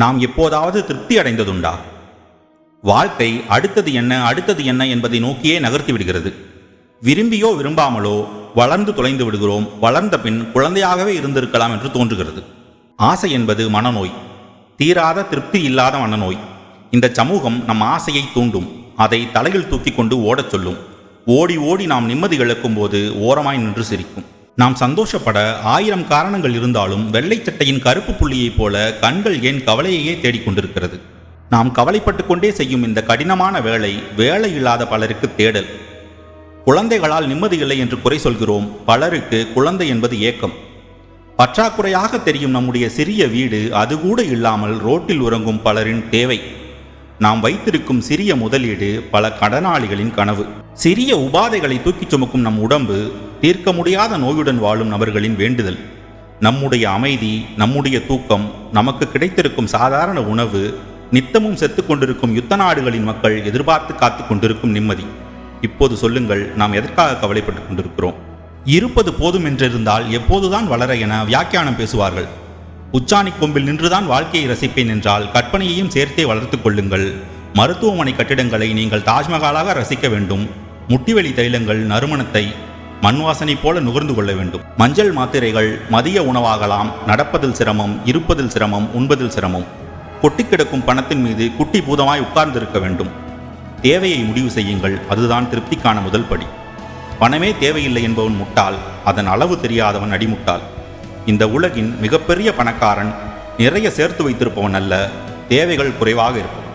நாம் எப்போதாவது திருப்தி அடைந்ததுண்டா? வாழ்க்கை அடுத்தது என்ன அடுத்தது என்ன என்பதை நோக்கியே நகர்த்தி விடுகிறது. விரும்பியோ விரும்பாமலோ வளர்ந்து தொலைந்து விடுகிறோம் வளர்ந்த பின் குழந்தையாகவே இருந்திருக்கலாம் என்று தோன்றுகிறது. ஆசை என்பது மனநோய் தீராத திருப்தி இல்லாத மனநோய். இந்த சமூகம் நம் ஆசையை தூண்டும் அதை தலையில் தூக்கி கொண்டு ஓடச் சொல்லும். ஓடி ஓடி நாம் நிம்மதி இழக்கும் போது ஓரமாய் நின்று சிரிக்கும். நாம் சந்தோஷப்பட ஆயிரம் காரணங்கள் இருந்தாலும் வெள்ளைச்சட்டையின் கருப்பு புள்ளியைப் போல கண்கள் ஏன் கவலையையே தேடிக்கொண்டிருக்கிறது நாம் கவலைப்பட்டு கொண்டே செய்யும் இந்த கடினமான வேலை வேலை இல்லாத பலருக்கு தேடல். குழந்தைகளால் நிம்மதி இல்லை என்று குறை சொல்கிறோம் பலருக்கு குழந்தை என்பது ஏக்கம். பற்றாக்குறையாக தெரியும் நம்முடைய சிறிய வீடு அது கூட இல்லாமல் ரோட்டில் உறங்கும் பலரின் தேவை. நாம் வைத்திருக்கும் சிறிய முதலீடு பல கடனாளிகளின் கனவு. சிறிய உபாதைகளை தூக்கிச் சுமக்கும் நம் உடம்பு தீர்க்க முடியாத நோயுடன் வாழும் நபர்களின் வேண்டுதல். நம்முடைய அமைதி நம்முடைய தூக்கம் நமக்கு கிடைத்திருக்கும் சாதாரண உணவு நித்தமும் செத்து கொண்டிருக்கும் யுத்த நாடுகளின் மக்கள் எதிர்பார்த்து காத்து கொண்டிருக்கும் நிம்மதி. இப்போது சொல்லுங்கள் நாம் எதற்காக கவலைப்பட்டுக் கொண்டிருக்கிறோம்? இருப்பது போதும் என்றிருந்தால் எப்போதுதான் வளர என வியாக்கியானம் பேசுவார்கள். உச்சாணி கொம்பில் நின்றுதான் வாழ்க்கையை ரசிப்பேன் என்றால் கற்பனையையும் சேர்த்தே வளர்த்துக் கொள்ளுங்கள். மருத்துவமனை கட்டிடங்களை நீங்கள் தாஜ்மஹாலாக ரசிக்க வேண்டும். முட்டிவெளி தைலங்கள் நறுமணத்தை மண் வாசனை போல நுகர்ந்து கொள்ள வேண்டும். மஞ்சள் மாத்திரைகள் மதிய உணவாகலாம். நடப்பதில் சிரமம் இருப்பதில் சிரமம் உண்பதில் சிரமம். கொட்டி கிடக்கும் பணத்தின் மீது குட்டி பூதமாய் உட்கார்ந்திருக்க வேண்டும். தேவையை முடிவு செய்யுங்கள். அதுதான் திருப்திக்கான முதல் படி. பணமே தேவையில்லை என்பவன் முட்டாள். அதன் அளவு தெரியாதவன் அடிமுட்டாள். இந்த உலகின் மிகப்பெரிய பணக்காரன் நிறைய சேர்த்து வைத்திருப்பவன் அல்ல தேவைகள் குறைவாக இருக்கும்.